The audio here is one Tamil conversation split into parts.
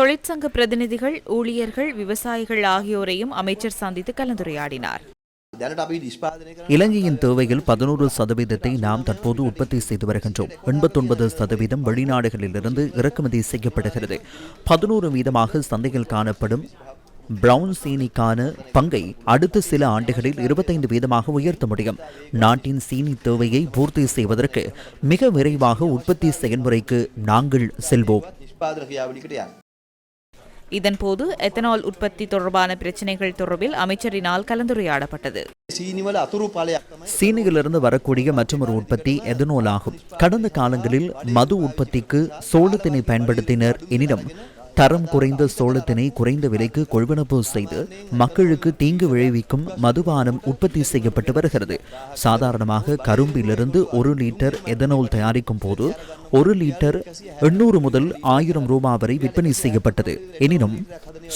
தொழிற்சங்க பிரதிநிதிகள் ஊழியர்கள் விவசாயிகள் ஆகியோரையும் அமைச்சர் சந்தித்து கலந்துரையாடினார். இலங்கையின் தேவையில் பதினோரு சதவீதத்தை நாம் தற்போது உற்பத்தி செய்து வருகின்றோம். எண்பத்தொன்பது சதவீதம் வெளிநாடுகளிலிருந்து இறக்குமதி செய்யப்படுகிறது. பதினோரு வீதமாக சந்தையில் காணப்படும் பிரவுன் சீனிக்கான பங்கை அடுத்த சில ஆண்டுகளில் இருபத்தைந்து வீதமாக உயர்த்த முடியும். நாட்டின் சீனி தேவையை பூர்த்தி செய்வதற்கு மிக விரைவாக உற்பத்தி செயல்முறைக்கு நாங்கள் செல்வோம். இதன்போது எத்தனால் உற்பத்தி தொடர்பான பிரச்சினைகள் தொடர்பில் அமைச்சரினால் கலந்துரையாடப்பட்டது. சீனையிலிருந்து வரக்கூடிய மற்றொரு உற்பத்தி எதனோல் ஆகும். கடந்த காலங்களில் மது உற்பத்திக்கு சோளத்தினை பயன்படுத்தினர். எனினும் தரம் குறைந்த சோளத்தினை குறைந்த விலைக்கு கொள்வனவு செய்து மக்களுக்கு தீங்கு விளைவிக்கும் மதுபானம் உற்பத்தி செய்யப்பட்டு வருகிறது. சாதாரணமாக கரும்பிலிருந்து ஒரு லிட்டர் எதனோல் தயாரிக்கும் போது ஒரு லிட்டர் எண்ணூறு முதல் ஆயிரம் ரூபாய் வரை விற்பனை செய்யப்பட்டது. எனினும்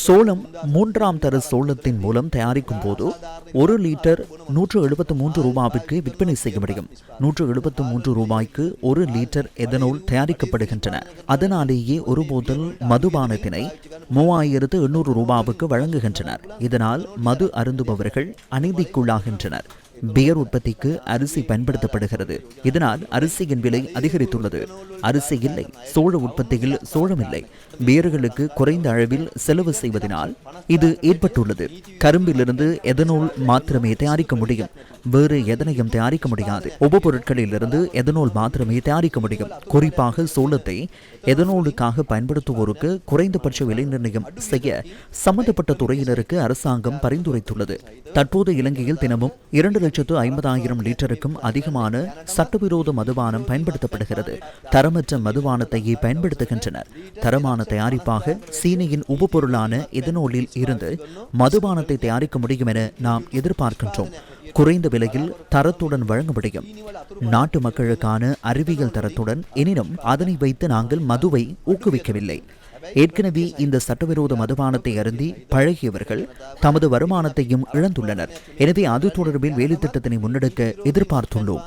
சோளம் மூன்றாம் தர சோளத்தின் மூலம் தயாரிக்கும் போது ஒரு லிட்டர் நூற்று எழுபத்து மூன்று ரூபாய்க்கு விற்பனை செய்ய முடியும். நூற்று எழுபத்து மூன்று ரூபாய்க்கு ஒரு லிட்டர் எதனோல் தயாரிக்கப்படுகின்றன. அதனாலேயே ஒரு போதல் மதுபான மதுபானத்தினை மூவாயிரத்து எண்ணூறு ரூபாவுக்கு வழங்குகின்றனர். இதனால் மது அருந்துபவர்கள் அநீதிக்குள்ளாகின்றனர். பியர் உற்பத்திக்கு அரிசி பயன்படுத்தப்படுகிறது. இதனால் அரிசியின் விலை அதிகரித்துள்ளது. அரிசி இல்லை சோழ உற்பத்தியில் சோளம் இல்லை. பியர்களுக்கு குறைந்த அளவில் செலவு செய்வதனால் இது ஏற்பட்டுள்ளது. கரும்பிலிருந்து எதனோல் மாத்திரமே தயாரிக்க முடியும். வேறு எதனையும் தயாரிக்க முடியாது. உபபொருட்களிலிருந்து எதனோல் மாத்திரமே தயாரிக்க முடியும். குறிப்பாக சோளத்தை எதனோலுக்காக பயன்படுத்துவோருக்கு குறைந்தபட்ச விலை நிர்ணயம் செய்ய சம்பந்தப்பட்ட துறையினருக்கு அரசாங்கம் பரிந்துரைத்துள்ளது. தற்போது இலங்கையில் தினமும் இரண்டு லட்சத்து ஐம்பதாயிரம் லிட்டருக்கும் அதிகமான சட்டவிரோத மதுபானம் பயன்படுத்தப்படுகிறது. தரமற்ற மதுபானத்தையே பயன்படுத்துகின்றனர் தரமான தயாரிப்பாக சீனியின் உபப்பொருளான எதனோலில் இருந்து மதுபானத்தை தயாரிக்க முடியும் என நாம் எதிர்பார்க்கின்றோம். குறைந்த விலையில் தரத்துடன் வழங்க முடியும். நாட்டு மக்களுக்கான அறிவியல் தரத்துடன் எனினும் அதனை வைத்து நாங்கள் மதுவை ஊக்குவிக்கவில்லை. ஏற்கனவே இந்த சட்டவிரோத மதுபானத்தை அருந்தி பழகியவர்கள் தமது வருமானத்தையும் இழந்துள்ளனர். எனவே அது தொடர்பில் வேலைத்திட்டத்தினை முன்னெடுக்க எதிர்பார்த்துள்ளோம்.